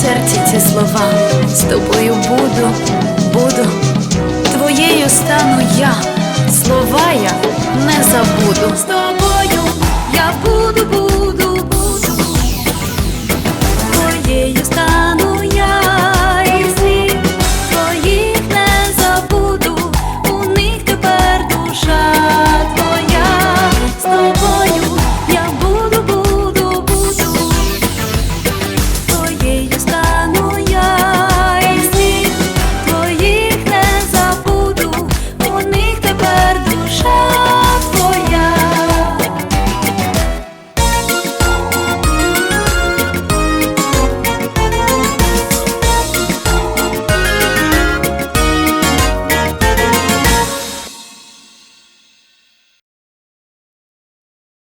серці ці слова з тобою буду, буду, твоєю стану я, слова я не забуду з тобою.